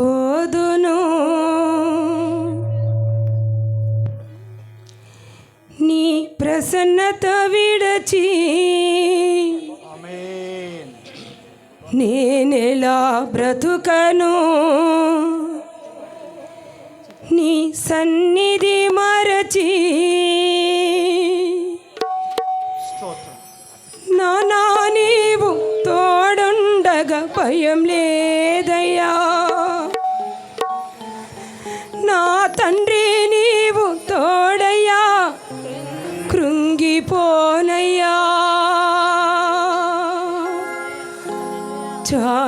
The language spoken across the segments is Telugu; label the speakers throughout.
Speaker 1: పోదును. నీ ప్రసన్నత విడచి నేనెలా బ్రతుకను. నీ సన్నిధి మరచి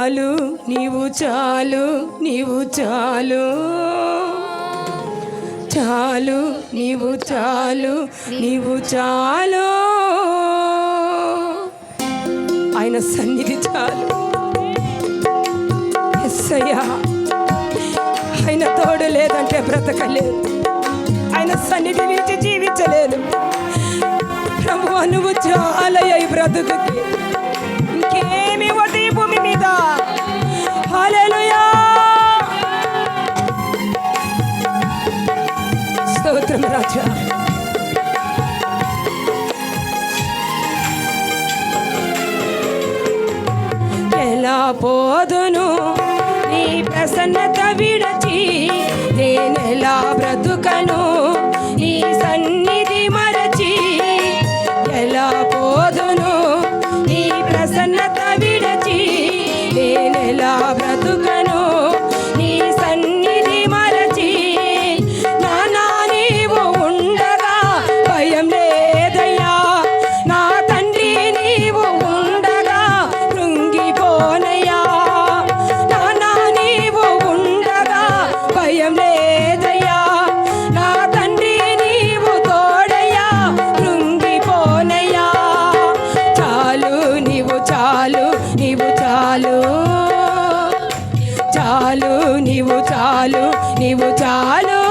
Speaker 1: చాలు నీవు చాలు నీవు చాలు. చాలు నీవు చాలు నీవు చాలు. ఆయన సన్నిధి చాలు. ఎస్సయ్యా ఆయన తోడు లేదంటే బ్రతకలేదు. ఆయన సన్నిధి నుంచి జీవించలేదు ప్రభు నువ్వు చాలయ్య ఈ బ్రతుకుకి. పోదును నీ ప్రసన్నత విడచి నేనెలా బ్రతుకను? చాలు నీవు చాలు. చాలు నీవు చాలు నీవు చాలు.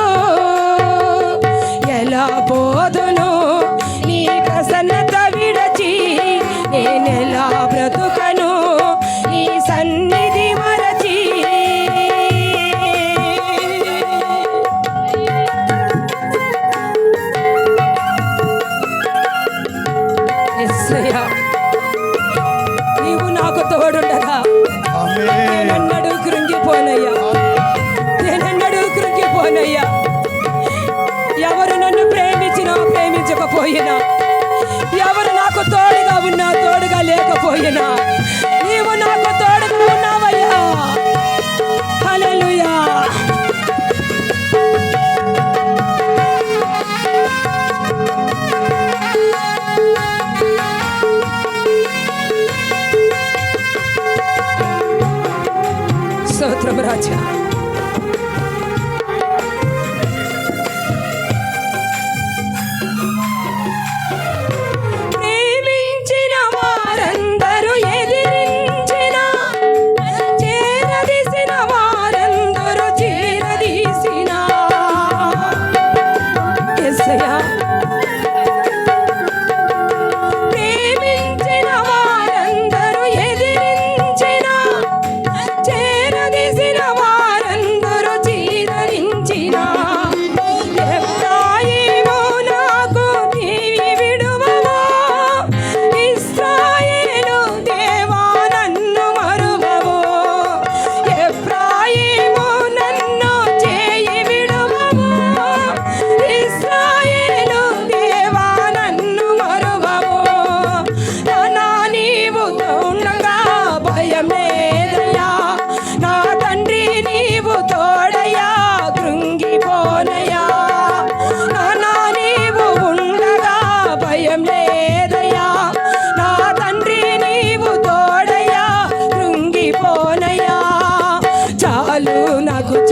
Speaker 1: లేకపోయినా ఎవరు నాకు తోడుగా ఉన్నా తోడుగా లేకపోయినా నీవు నాకు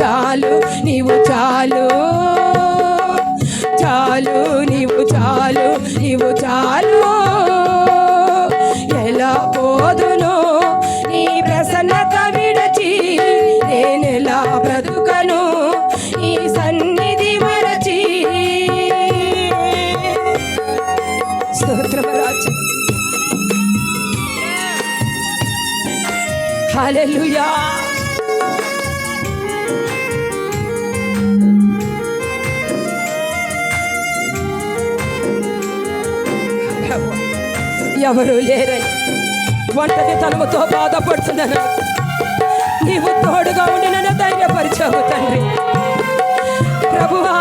Speaker 1: చాలు నీవు చాలు. చాలు నీవు చాలు నీవు చాలు. ఎలా పోదును నీ ప్రసన్నత విడచి నేనెలా బ్రతుకను ఈ సన్నిధి మరచి. స్తోత్రం రాజు. హల్లెలూయా. ఎవరూ లేరని ఒంటరి తనముతో బాధపడుతున్నాను నీవు తోడుగా ఉండి నన్ను ధైర్యపరిచావు తండ్రి. ప్రభువా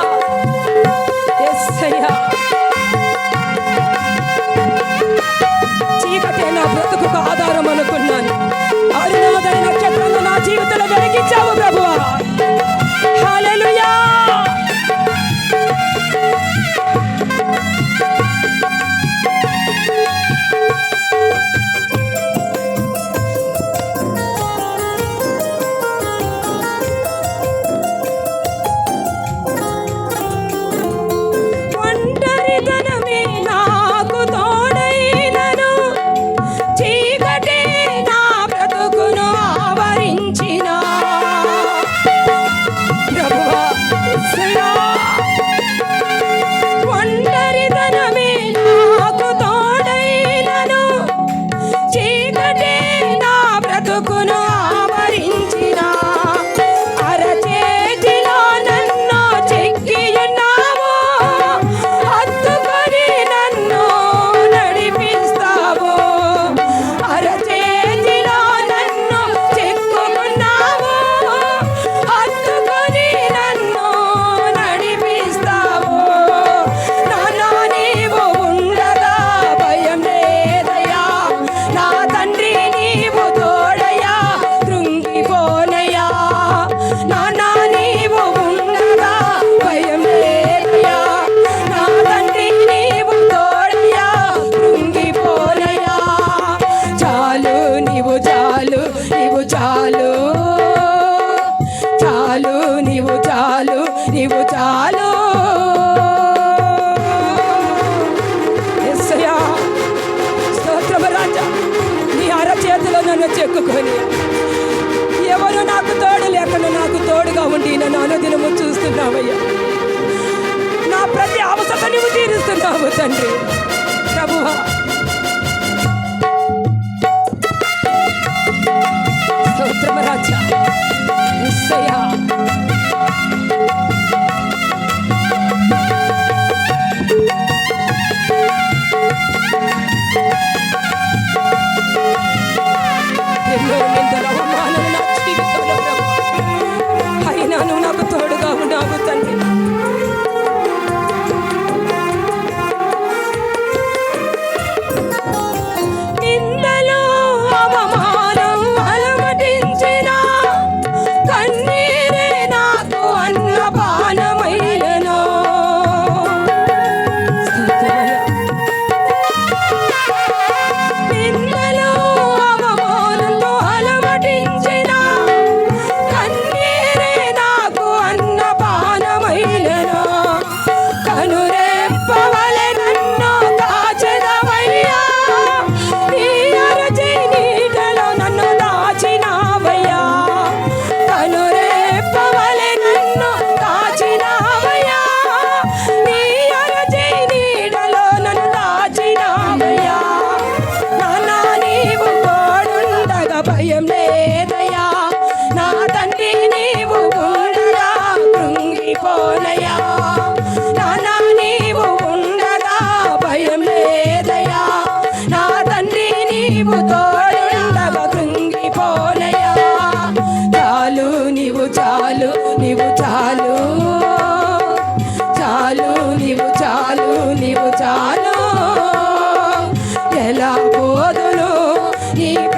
Speaker 1: 보자 keep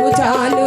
Speaker 1: We're done.